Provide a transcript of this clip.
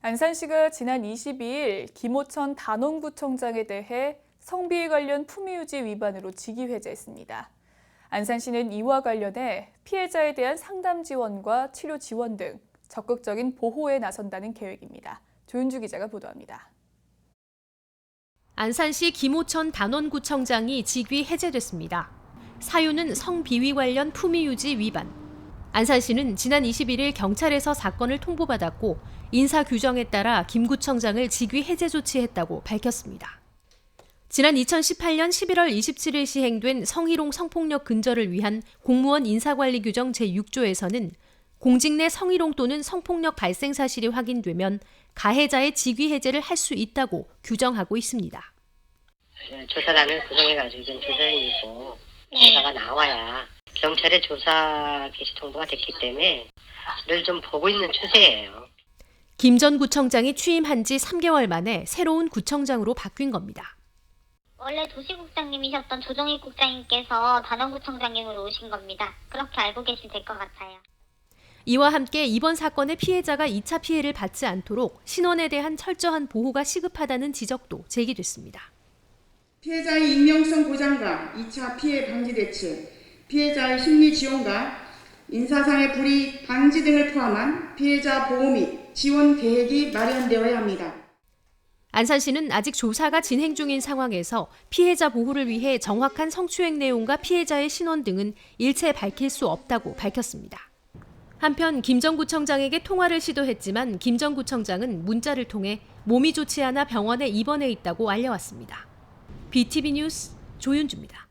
안산시가 지난 22일 김호천 단원구청장에 대해 성비위 관련 품위유지 위반으로 직위해제했습니다. 안산시는 이와 관련해 피해자에 대한 상담 지원과 치료 지원 등 적극적인 보호에 나선다는 계획입니다. 조윤주 기자가 보도합니다. 안산시 김호천 단원구청장이 직위 해제됐습니다. 사유는 성비위 관련 품위유지 위반. 안산 시는 지난 21일 경찰에서 사건을 통보받았고 인사 규정에 따라 김 구청장을 직위 해제 조치했다고 밝혔습니다. 지난 2018년 11월 27일 시행된 성희롱 성폭력 근절을 위한 공무원 인사관리 규정 제6조에서는 공직 내 성희롱 또는 성폭력 발생 사실이 확인되면 가해자의 직위 해제를 할 수 있다고 규정하고 있습니다. 예, 조사단을 구성해가지고 지금 조사 중이고 조사가 나와야 경찰의 조사 개시 통보가 됐기 때문에 늘 좀 보고 있는 추세예요. 김 전 구청장이 취임한 지 3개월 만에 새로운 구청장으로 바뀐 겁니다. 원래 도시국장님이셨던 조정희 국장님께서 단원구청장님으로 오신 겁니다. 그렇게 알고 계시면 될 것 같아요. 이와 함께 이번 사건의 피해자가 2차 피해를 받지 않도록 신원에 대한 철저한 보호가 시급하다는 지적도 제기됐습니다. 피해자의 익명성 보장과 2차 피해 방지 대책, 피해자의 심리 지원과 인사상의 불이익 방지 등을 포함한 피해자 보호 및 지원 계획이 마련되어야 합니다. 안산시는 아직 조사가 진행 중인 상황에서 피해자 보호를 위해 정확한 성추행 내용과 피해자의 신원 등은 일체 밝힐 수 없다고 밝혔습니다. 한편 김전 구청장에게 통화를 시도했지만 김전 구청장은 문자를 통해 몸이 좋지 않아 병원에 입원해 있다고 알려왔습니다. BTV 뉴스 조윤주입니다.